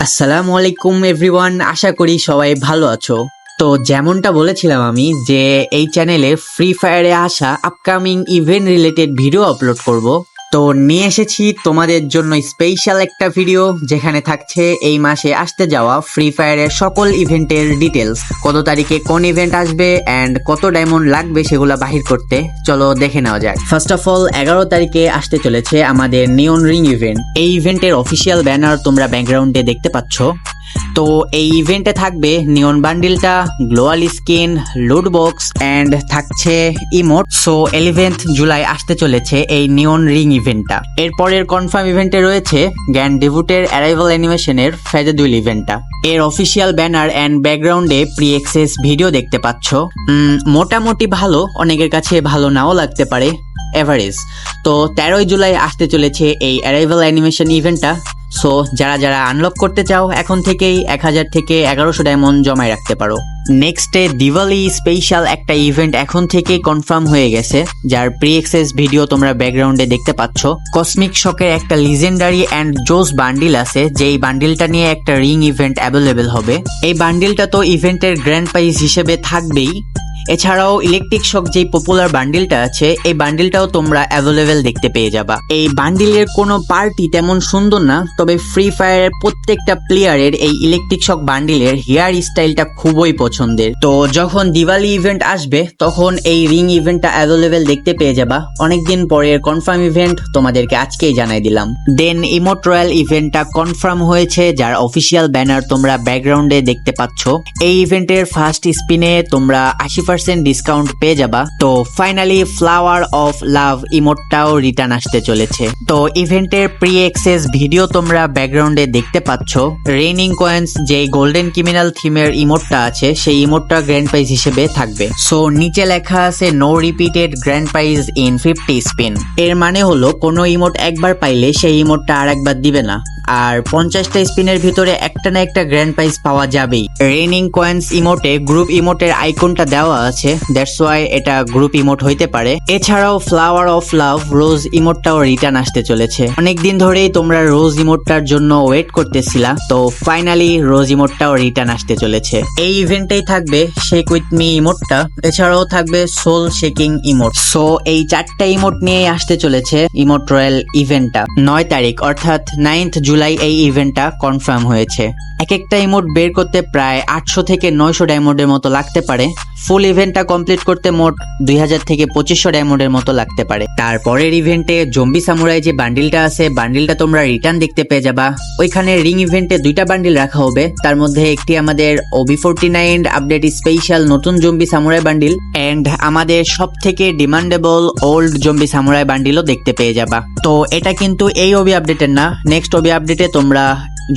আসসালামু আলাইকুম এভরিওয়ান। আশা করি সবাই ভালো আছো। তো যেমনটা বলেছিলাম আমি যে, এই চ্যানেলে ফ্রি ফায়ারে আসা upcoming event related video upload করব। তো নিয়ে এসেছি তোমাদের জন্য স্পেশাল একটা ভিডিও যেখানে থাকছে এই মাসে আসতে যাওয়া ফ্রি ফায়ারের সকল ইভেন্টের ডিটেলস কত তারিখে কোন ইভেন্ট আসবে অ্যান্ড কত ডায়মন্ড লাগবে সেগুলো বাহির করতে। চলো দেখে নেওয়া যাক। ফার্স্ট অফ অল এগারো তারিখে আসতে চলেছে আমাদের নিয়ন রিং ইভেন্ট এই ইভেন্টের অফিসিয়াল ব্যানার তোমরা ব্যাকগ্রাউন্ডে দেখতে পাচ্ছ। তো এই ইভেন্টে থাকবে নিয়ন বান্ডিলটা gloo wall skin loot box and থাকছে ইমোট সো এলিভেন্থ জুলাই আসতে চলেছে এই নিয়ন রিং ইভেন্টটা এরপরের কনফার্ম ইভেন্টে রয়েছে গ্যান ডেভুটের অ্যারাইভাল অ্যানিমেশনের ফেজাদুল ইভেন্টটা এর অফিসিয়াল ব্যানার অ্যান্ড ব্যাকগ্রাউন্ডে প্রি এক্সেস ভিডিও দেখতে পাচ্ছ। মোটামুটি ভালো, অনেকের কাছে ভালো নাও লাগতে পারে এভারেজ তো তেরোই জুলাই আসতে চলেছে এই অ্যারাইভাল অ্যানিমেশন ইভেন্টটা সো যারা যারা আনলক করতে চাও, এখন থেকেই এক হাজার থেকে এগারোশো ডায়মন্ড জমায় রাখতে পারো। নেক্সটে দিওয়ালি স্পেশাল একটা ইভেন্ট এখন থেকেই কনফার্ম হয়ে গেছে, যার প্রি এক্সেস ভিডিও তোমরা ব্যাকগ্রাউন্ডে দেখতে পাচ্ছ। কসমিক শকের একটা লিজেন্ডারি অ্যান্ড জোস বান্ডিল আছে যে এই বান্ডিলটা নিয়ে একটা রিং ইভেন্ট অ্যাভেলেবেল হবে। এই বান্ডিলটা তো ইভেন্টের গ্র্যান্ড প্রাইজ হিসেবে থাকবেই। এছাড়াও ইলেকট্রিক শক যেই পপুলার বান্ডিলটা আছে, এই বান্ডিলটাও তোমরা অ্যাভেলেবেল দেখতে পেয়ে যাবা। এই বান্ডিলের কোনো পার্টি তেমন সুন্দর না, তবে ফ্রি ফায়ারের প্রত্যেকটা প্লেয়ারের এই ইলেকট্রিক শক বান্ডিলের হেয়ার স্টাইলটা খুবই পছন্দের। তো যখন দিওয়ালি ইভেন্ট আসবে, তখন এই রিং ইভেন্টটা অ্যাভেলেবেল দেখতে পেয়ে যাবা। অনেকদিন পরের কনফার্ম ইভেন্ট তোমাদেরকে আজকেই জানাই দিলাম। দেন ইমোট রয়্যাল ইভেন্টটা কনফার্ম হয়েছে, যার অফিসিয়াল ব্যানার তোমরা ব্যাকগ্রাউন্ডে দেখতে পাচ্ছ। এই ইভেন্টের ফার্স্ট স্পিনে তোমরা আশি পার্সেন্ট ডিসকাউন্ট পেয়ে যাবা। তো ফাইনালি ফ্লাওয়ার অফ লাভ ইমোটটাও রিটার্ন আসতে চলেছে। তো ইভেন্টের প্রি এক্সেস ভিডিও তোমরা ব্যাকগ্রাউন্ডে দেখতে পাচ্ছ। রেইনিং কয়েন্স যে গোল্ডেন ক্রিমিনাল থিমের ইমোটটা আছে, সেই ইমোটটা গ্র্যান্ড প্রাইজ হিসেবে থাকবে। সো নিচে লেখা আছে no repeated grand prize in fifty spin এর মানে হলো, কোনো ইমোট একবার পাইলে সেই ইমোটটা আর একবার দিবে না। আর পঞ্চাশটা স্পিনের ভিতরে একটা না একটা গ্র্যান্ড প্রাইজ পাওয়া যাবেই। রেইনিং কয়েন্স ইমোটে গ্রুপ ইমোটের আইকনটা দেওয়া আছে। দ্যাটস ওয়াই এটা গ্রুপ ইমোট হইতে পারে। এছাড়াও ফ্লাওয়ার অফ লাভ রোজ ইমোটটাও রিটার্ন আসতে চলেছে। অনেকদিন ধরেই তোমরা রোজ ইমোটটার জন্য ওয়েট করতেছিলা, তো ফাইনালি রোজ ইমোটটাও রিটার্ন আসতে চলেছে। এই ইভেন্টেই থাকবে শেক উইথ মি ইমোটটা এছাড়াও থাকবে সোল শেকিং ইমোট সো এই চারটা ইমোট নিয়ে আসতে চলেছে ইমোট রয়্যাল ইভেন্টটা নয় তারিখ, অর্থাৎ নাইন্থ জুলাই এই ইভেন্টটা কনফার্ম হয়েছে। এক একটা ইমোট বের করতে প্রায় আটশো থেকে নয়শো ডায়মন্ডের মতো লাগতে পারে। ফুল ইভেন্টটা কমপ্লিট করতে মোট দুই হাজার থেকে পঁচিশশো ডায়মন্ডের মতো লাগতে পারে। তারপরের ইভেন্টে জম্বি সামুরাই যে বান্ডিলটা আছে বান্ডিলটা তোমরা রিটার্ন দেখতে পেয়ে যাবা। ওইখানে রিং ইভেন্টে দুইটা বান্ডিল রাখা হবে। তার মধ্যে একটি আমাদের OB forty nine update special নতুন জম্বি সামুরাই বান্ডিল অ্যান্ড আমাদের সব থেকে ডিমান্ডেবল ওল্ড জম্বি সামুরাই বান্ডিলও দেখতে পেয়ে যাবা। তো এটা কিন্তু এই ওবি আপডেটের না। নেক্সট ওবি আপডেটে তোমরা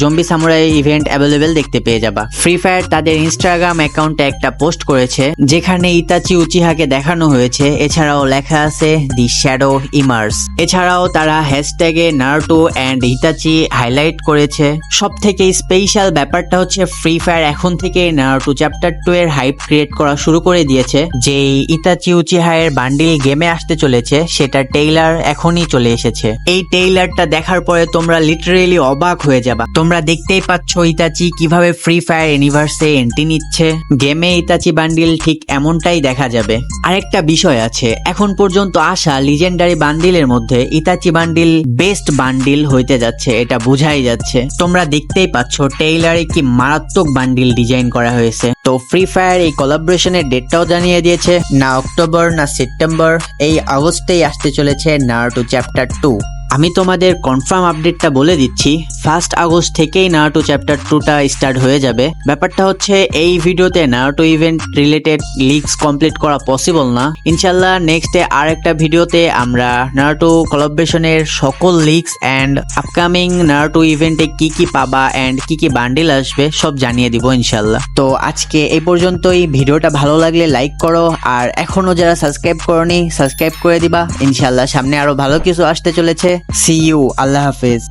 জম্বি সামুরাই ইভেন্ট অ্যাভেলেবেল দেখতে পেয়ে যাবা। ফ্রি ফায়ার তাদের ইনস্টাগ্রাম অ্যাকাউন্টে একটা পোস্ট করেছে, যেখানে ইতাচি উচিহাকে দেখানো হয়েছে। এছাড়াও লেখা আছে দি শ্যাডো ইমার্স এছাড়াও তারা হ্যাশট্যাগে নারুটো অ্যান্ড ইতাচি হাইলাইট করেছে। সব থেকে স্পেশাল ব্যাপারটা হচ্ছে ফ্রি ফায়ার এখন থেকে নারুটো চ্যাপ্টার টু এর হাইপ ক্রিয়েট করা শুরু করে দিয়েছে। যে ইতাচি উচিহা এর বান্ডিল গেমে আসতে চলেছে, সেটা টেইলার এখনই চলে এসেছে। এই টেইলারটা দেখার পরে তোমরা লিটারেলি অবাক হয়ে যাবা। তোমরা দেখতেই পাচ্ছ ইতাচি কীভাবে ফ্রি ফায়ার ইউনিভার্সে এন্ট্রি নিচ্ছে। গেমে ইতাচি বান্ডিল ঠিক এমনটাই দেখা যাবে। আরেকটা বিষয় আছে, এখন পর্যন্ত আসা লিজেন্ডারি বান্ডিলের মধ্যে ইতাচি বান্ডিল বেস্ট বান্ডিল হইতে যাচ্ছে, এটা বোঝাই যাচ্ছে। তোমরা দেখতেই পাচ্ছ টেইলারে কি মারাত্মক বান্ডিল ডিজাইন করা হয়েছে। তো ফ্রি ফায়ার এই কোলাবোরেশনের ডেটটাও জানিয়ে দিয়েছে, না অক্টোবর না সেপ্টেম্বর এই আগস্টেই আসতে চলেছে নারুটো চ্যাপ্টার টু আমি তোমাদের কনফার্ম আপডেটটা বলে দিচ্ছি। ফার্স্ট আগস্ট থেকেই নারুটো চ্যাপ্টার টুটা স্টার্ট হয়ে যাবে। ব্যাপারটা হচ্ছে, এই ভিডিওতে Naruto event related leaks complete করা পসিবল না। ইনশাল্লাহ নেক্সট আর একটা ভিডিওতে আমরা নারুটো কোলাবরেশনের সকল লিক্স অ্যান্ড আপকামিং নারুটো ইভেন্টে কি কি পাবা অ্যান্ড কি কি বান্ডিল আসবে, সব জানিয়ে দিব ইনশাল্লাহ তো আজকে এই পর্যন্তই। ভিডিওটা ভালো লাগলে লাইক করো। আর এখনও যারা সাবস্ক্রাইব করনি সাবস্ক্রাইব করে দিবা। ইনশাল্লাহ সামনে আরও ভালো কিছু আসতে চলেছে। সি ইউ আল্লাহ হাফেজ